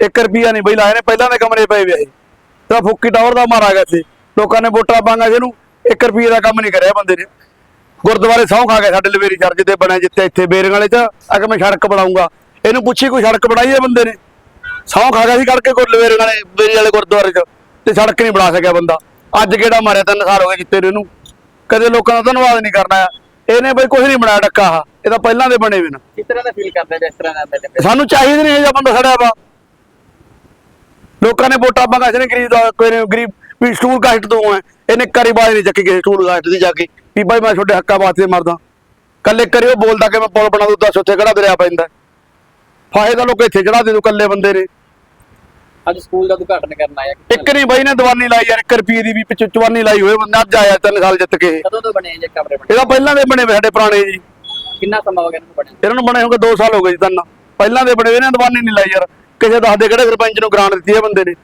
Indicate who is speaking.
Speaker 1: 1 ਰੁਪਿਆ ਨਹੀਂ ਬਈ, ਲਾਏ ਨੇ ਪਹਿਲਾਂ ਦੇ ਕਮਰੇ ਪਏ ਵੇ ਤੇਰਾ ਫੁੱਕੀ ਟਾਵਰ ਦਾ ਮਾਰਾ ਗਿਆ ਸੀ ਲੋਕਾਂ ਨੇ ਵੋਟਾਂ ਪਾਂਗਾ ਜਿਹਨੂੰ 1 ਰੁਪਏ ਦਾ ਕੰਮ ਨਹੀਂ ਕਰਿਆ ਬੰਦੇ ਨੇ। ਗੁਰਦੁਆਰੇ ਸਹੁੰ ਖਾ ਗਏ ਸਾਡੇ ਲਵੇਰੀ ਚਰਚ ਤੇ ਬਣਿਆ ਜਿੱਥੇ, ਇੱਥੇ ਬੇਰਿੰਗ ਵਾਲੇ ਚ। ਆ ਮੈਂ ਸੜਕ ਬਣਾਉਂਗਾ। ਇਹਨੂੰ ਪੁੱਛੀ ਕੋਈ ਸੜਕ ਬਣਾਈ ਹੈ ਬੰਦੇ ਨੇ? ਸਹੁੰ ਖਾ ਗਿਆ ਸੀ ਕਰਕੇ ਗੁਰ ਲਵੇਰਿੰਗ ਵਾਲੇ ਬੇਰੀ ਵਾਲੇ ਗੁਰਦੁਆਰੇ ਚ। ਤੇ ਸੜਕ ਨਹੀਂ ਬਣਾ ਸਕਿਆ ਬੰਦਾ। ਅੱਜ ਕਿਹੜਾ ਮਾਰਿਆ, ਤਿੰਨ ਸਾਲ ਹੋ ਗਏ ਜਿੱਤੇ ਨੂੰ ਇਹਨੂੰ। ਕਦੇ ਲੋਕਾਂ ਦਾ ਧੰਨਵਾਦ ਨਹੀਂ ਕਰਨਾ ਇਹਨੇ ਬਈ ਕੁਝ ਨਹੀਂ ਬਣਾਇਆ ਡੱਕਾ ਆਹ। ਇਹ ਤਾਂ ਪਹਿਲਾਂ ਦੇ ਬਣੇ ਵੇ ਨੇ।
Speaker 2: ਕਿਸ ਤਰ੍ਹਾਂ ਦਾ ਫੀਲ ਕਰਦੇ ਜਿਸ ਤਰ੍ਹਾਂ ਦਾ ਐਮਐਲਏ
Speaker 1: ਸਾਨੂੰ ਚਾਹੀਦਾ ਨਹੀਂ ਇਹ ਜਿਹਾ ਬੰਦਾ ਖੜਿਆ ਵਾ। ਲੋਕਾਂ ਨੇ ਵੋਟਾਂ ਮੰਗਾ ਜਿਹਨੇ ਗਰੀਬ ਦਾ ਕੋਈ ਨੇ ਗਰੀਬ ਵੀ ਸਟੂਲ ਕਾਸਟ ਤੋਂ ਹੈ। ਇਹਨੇ ਕਰੀ ਬਾਜ ਨਹੀਂ ਚੱਕੀ ਕਿਸੇ ਸਟੂਲ ਕਾਸਟ ਦੀ ਜਾ ਕੇ ਵੀ ਭਾਈ ਮੈਂ ਤੁਹਾਡੇ ਹੱਕਾਂ ਵਾਸਤੇ ਮਰਦਾ। ਕੱਲੇ ਕਰਿਓ ਬੋਲਦਾ ਕਿ ਮੈਂ ਪੁਲ ਬਣਾ ਦੂੰ ਦੱਸ ਉੱਥੇ ਕਿਹੜਾ ਦਰਿਆ ਪੈਂਦਾ। ਫਾਇਦਾ ਲੋਕ ਇੱਥੇ ਚੜਾ ਦੇ ਦੂ ਕੱਲੇ ਬੰਦੇ ਨੇ।
Speaker 2: ਅੱਜ ਸਕੂਲ ਦਾ ਉਦਘਾਟਨ ਕਰਨ ਆਇਆ
Speaker 1: ਇੱਕ ਨਹੀਂ ਬਾਈ ਨੇ ਦਵਾਨੀ ਲਾਈ ਯਾਰ 1 ਰੁਪਏ ਦੀ ਵੀ ਪਿੱਛੇ ਚਵਾਨੀ ਲਾਈ ਹੋਏ ਬੰਦਾ ਅੱਜ ਆਇਆ ਤਿੰਨ ਸਾਲ ਜਿੱਤ ਕੇ।
Speaker 2: ਕਦੋਂ ਤੋਂ ਬਣੇ ਜੇ ਕਮਰੇ ਬਣੇ?
Speaker 1: ਇਹਦਾ ਪਹਿਲਾਂ ਦੇ ਬਣੇ ਸਾਡੇ ਪੁਰਾਣੇ ਜੀ।
Speaker 2: ਕਿੰਨਾ ਸਮਾਂ ਹੋ ਗਿਆ ਇਹਨੂੰ ਬਣੇ?
Speaker 1: ਇਹਨਾਂ ਨੂੰ ਬਣੇ ਹੋਗੇ 2 ਸਾਲ ਹੋ ਗਏ ਜੀ ਤਿੰਨ। ਪਹਿਲਾਂ ਦੇ ਬਣੇ ਹੋਏ ਨੇ ਦਵਾਨੀ ਨਹੀਂ ਲਾਈ ਯਾਰ। ਕਿਸੇ ਦੱਸਦੇ ਕਿਹੜੇ ਸਰਪੰਚ ਨੂੰ ਗ੍ਰਾਂਟ ਦਿੱਤੀ ਹੈ ਬੰਦੇ ਨੇ।